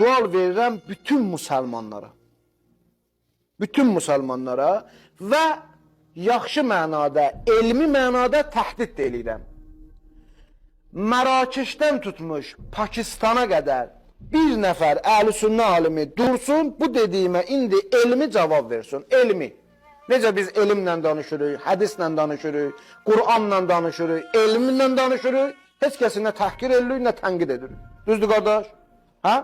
sual verirəm bütün müsəlmanlara. Bütün müsəlmanlara və yaxşı mənada, elmi mənada təhdid eləyirəm. Mərakeşdən tutmuş Pakistana qədər bir nəfər əhlüsünnə alimi dursun, bu dediyimə indi elmi cavab versin. Elmi. Necə biz elmlə danışırıq, hədislə danışırıq, Qur'anla danışırıq, elmlə danışırıq, heç kəsi nə təhqir edirik, nə tənqid edirik. Düzdür qardaş? Hə?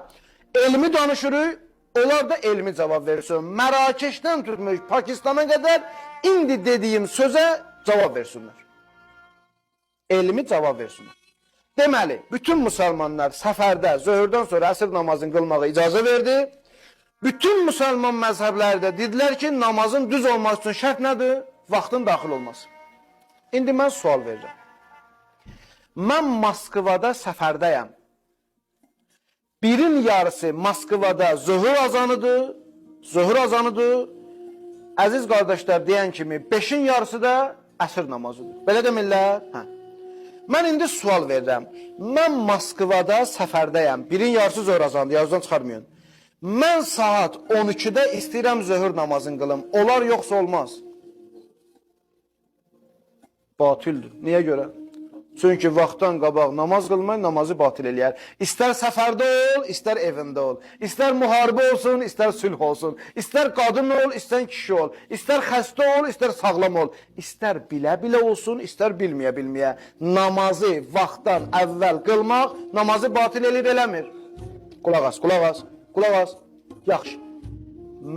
Elmi danışırıq, onlar da elmi cavab versin. Mərakeşdən tutmuş Pakistana qədər indi dediyim sözə cavab versinlər. Elmi cavab versinlər. Deməli, bütün müsəlmanlar səfərdə zöhrdən sonra əsr namazını qılmağa icazə verdi. Bütün müsəlman məzhəbləri də dedilər ki, namazın düz olması üçün şərt nədir? Vaxtın daxil olması. İndi mən sual verirəm. Mən Moskvada səfərdəyəm. Birin yarısı Moskvada zöhr azanıdır, zöhr azanıdır. Əziz qardaşlar deyən kimi 5-in yarısı da əsr namazıdır. Belə demirlər? Hə. Mən indi sual verirəm. Mən Moskvada səfərdəyəm. Birin yarısı zöhr azandı, yazdan çıxarmayın. Mən saat 12-də istəyirəm zöhr namazını qılım. Olar yoxsa olmaz? Batildir. Niyə görə? Çünki vaxtdan qabaq namaz qılmaq namazı batil eləyər. İstər səfərdə ol, istər evində ol. İstər müharibə olsun, istər sülh olsun. İstər qadın ol, istər kişi ol. İstər xəstə ol, istər sağlam ol. İstər bilə-bilə olsun, istər bilməyə-bilməyə. Namazı vaxtdan əvvəl qılmaq namazı batil eləyir, eləmir. Qulaq as, qulaq as, qulaq as. Yaxşı.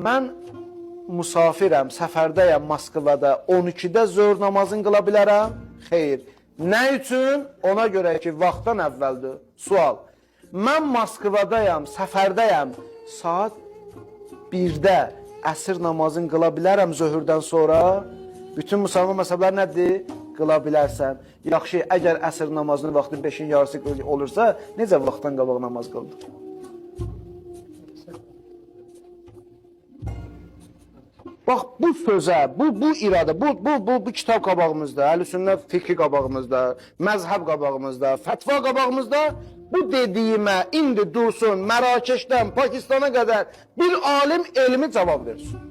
Mən musafirəm, səfərdəyəm Moskvada. 12-də zöhr namazını qıla bilərəm? Xeyr. Nə üçün? Ona görə ki, vaxtdan əvvəldir. Sual. Mən Moskvadayam, səfərdəyəm. Saat 1-də əsr namazını qıla bilərəm zöhrdən sonra? Bütün müsəlman məzhəblər nədir? Qıla bilərsən. Yaxşı, əgər əsr namazının vaxtı 5-in yarısı olursa, necə vaxtdan qabaq namaz qıldın? Bax bu sözə, bu bu iradə, bu bu bu bu kitab qabağımızda, Əhlüsünnə fiqhi qabağımızda, məzhəb qabağımızda, fətva qabağımızda bu dediyimə indi dursun Mərakeşdən Pakistana qədər bir alim elmi cavab versin.